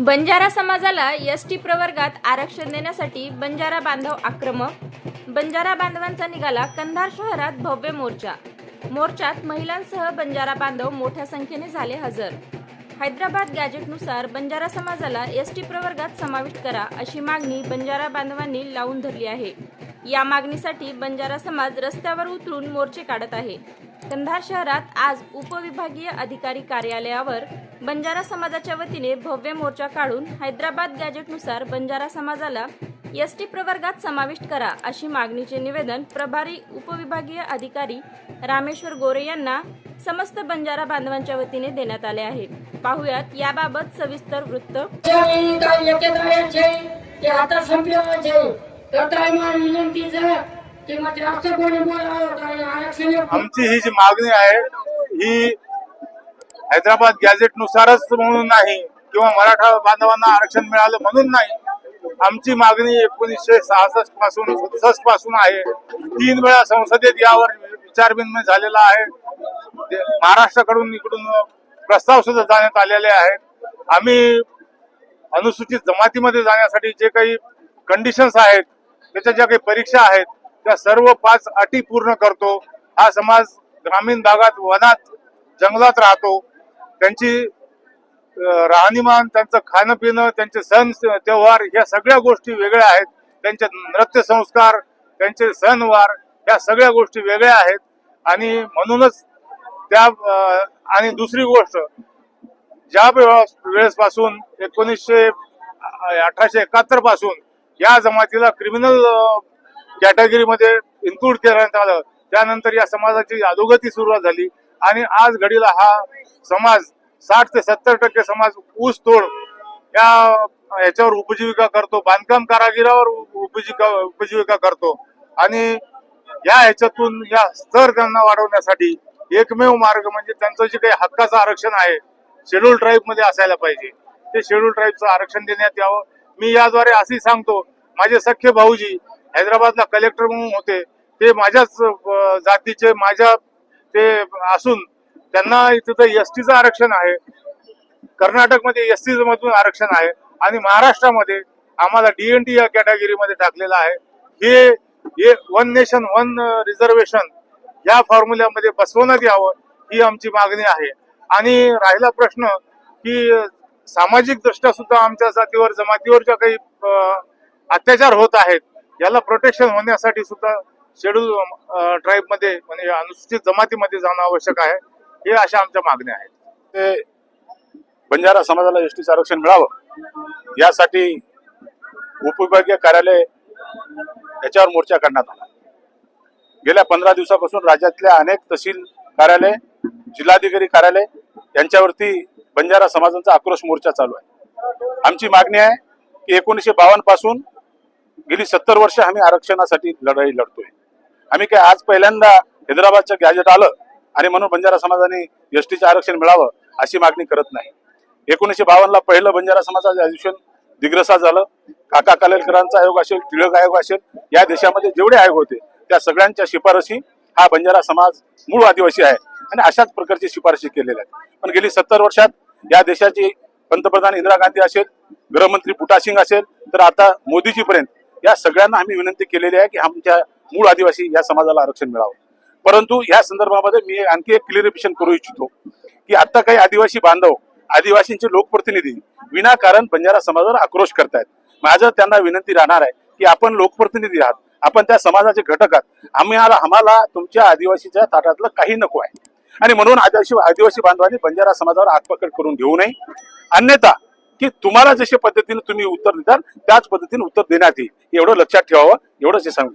बंजारा समाजाला S T प्रवर्गात आरक्षण देण्यासाठी बंजारा बांधव आक्रमक बंजारा बांधवांचा निघाला कंधार शहरात भव्य मोर्चा. मोर्चात महिलांसह बंजारा बांधव मोठ्या संख्येने झाले हजर. हैदराबाद गॅजेटनुसार बंजारा समाजाला एस टी प्रवर्गात समाविष्ट करा अशी मागणी बंजारा बांधवांनी लावून धरली आहे. या मागणीसाठी बंजारा समाज रस्त्यावर उतरून मोर्चे काढत आहे. कंधार शहरात आज उपविभागीय अधिकारी कार्यालयावर बंजारा समाजाच्या वतीने भव्य मोर्चा काढून हैदराबाद गॅजेटनुसार बंजारा समाजाला एस टी प्रवर्गात समाविष्ट करा अशी मागणीचे निवेदन प्रभारी उपविभागीय अधिकारी रामेश्वर गोरे यांना समस्त बंजारा बांधवांच्या वतीने देण्यात आले आहे. पाहुयात याबाबत सविस्तर वृत्त. विनंती आमची ही जी मागणी आहे ही हैदराबाद गॅझेट नुसारच म्हणून नाही किंवा मराठा बांधवांना आरक्षण मिळालं म्हणून नाही. आमची मागणी एकोणीसशे सहासष्टपासून सदुसष्टपासून आहे. तीन वेळा संसदेत यावर विचारविनिमय झालेला आहे. ते महाराष्ट्राकडून इकडून प्रस्ताव सुद्धा जाण्यात आलेले आहेत. आम्ही अनुसूचित जमातीमध्ये जाण्यासाठी जे काही कंडिशन्स आहेत त्याच्या ज्या काही परीक्षा आहेत त्या सर्व पाच अटी पूर्ण करतो. हा समाज ग्रामीण भागात वनात जंगलात राहतो. त्यांची राहणीमान त्यांचं खाणं पिणं त्यांचे सण त्योहार या सगळ्या गोष्टी वेगळ्या आहेत. त्यांचे नृत्य संस्कार त्यांचे सणवार या सगळ्या गोष्टी वेगळ्या आहेत. आणि म्हणूनच त्या आणि दुसरी गोष्ट ज्या वेळेसपासून एकोणीसशे अठराशे एकाहत्तरपासून या जमातीला क्रिमिनल कॅटेगरीमध्ये इन्क्लूड करण्यात आलं. त्यानंतर या समाजाची अधोगती सुरुवात झाली. आणि आज घडीला हा समाज साठ ते सत्तर टक्के समाज ऊस तोड या याच्यावर उपजीविका करतो. बांधकाम कारागिरावर उपजीविका उपजीविका करतो. आणि या ह्याच्यातून या स्तर त्यांना वाढवण्यासाठी एकमेव मार्ग म्हणजे त्यांचं जे काही हक्काचं आरक्षण आहे शेड्यूल ट्राईबमध्ये असायला पाहिजे. ते शेड्यूल ट्राईबचं आरक्षण देण्यात यावं. मी याद्वारे असे सांगतो माझे सख्खे भाऊजी हैदराबादला कलेक्टर म्हणून होते. ते माझ्याच जातीचे माझ्या ते असून त्यांना तिथं एस टीचं आरक्षण आहे. कर्नाटकमध्ये एस टी मधून आरक्षण आहे. आणि महाराष्ट्रामध्ये आम्हाला डीएनटी या कॅटेगरीमध्ये टाकलेलं आहे. हे वन नेशन वन रिझर्वेशन या फॉर्म्युल्यामध्ये बसवण्यात यावं ही आमची मागणी आहे. आणि राहिला प्रश्न की सामाजिक दृष्ट्या सुद्धा आमच्या जातीवर जमातीवर ज्या काही अत्याचार होत आहेत याला प्रोटेक्शन होण्यासाठी सुद्धा शेड्यूल ट्राईबमध्ये म्हणजे अनुसूचित जमातीमध्ये जाणं आवश्यक आहे. हे अशा आमच्या मागण्या आहेत. ते बंजारा समाजाला एस टीचं आरक्षण मिळावं यासाठी उपविभागीय कार्यालय याच्यावर मोर्चा काढण्यात आला. गेल्या पंधरा दिवसापासून राज्यातल्या अनेक तहसील कार्यालय जिल्हाधिकारी कार्यालय यांच्यावरती बंजारा समाजाचा आक्रोश मोर्चा चालू आहे. आमची मागणी आहे की एकोणीसशे बावन्नपासून गेली सत्तर वर्ष आम्ही आरक्षणासाठी लढाई लढतोय. आम्ही काय आज पहिल्यांदा हैदराबादचं गॅजेट आलं आणि म्हणून बंजारा समाजाने एसटीचं आरक्षण मिळावं अशी मागणी करत नाही. एकोणीसशे बावन्नला पहिलं बंजारा समाजाचं अधिवेशन दिग्रसा झालं. काका कालेलकरांचा आयोग असेल टिळक आयोग असेल या देशामध्ये जेवढे आयोग होते त्या सगळ्यांच्या शिफारशी हा बंजारा समाज मूळ आदिवासी आहे आणि अशाच प्रकारची शिफारशी केलेल्या आहेत. पण गेली सत्तर वर्षात या देशाची पंतप्रधान इंदिरा गांधी असेल गृहमंत्री बुटासिंग असेल तर आता मोदीजीपर्यंत या सगळ्यांना आम्ही विनंती केलेली आहे की आमच्या मूळ आदिवासी या समाजाला आरक्षण मिळावं. परंतु या संदर्भामध्ये मी आणखी एक क्लिअरिफिकेशन करू इच्छितो की आता काही आदिवासी बांधव आदिवासींचे लोकप्रतिनिधी विनाकारण बंजारा समाजावर आक्रोश करतायत. माझं त्यांना विनंती राहणार आहे की आपण लोकप्रतिनिधी आहात आपण त्या समाजाचे घटक आहात. आम्हाला आम्हाला तुमच्या आदिवासीच्या ताटातलं काही नको आहे. आणि म्हणून आदिवासी आदिवासी बांधवांनी बंजारा समाजावर आगपकड करून घेऊ नये. अन्यथा की तुम्हाला जशा पद्धतीने तुम्ही उत्तर देताल त्याच पद्धतीने उत्तर देण्यात येईल. एवढं लक्षात ठेवावं एवढंच हे सांगू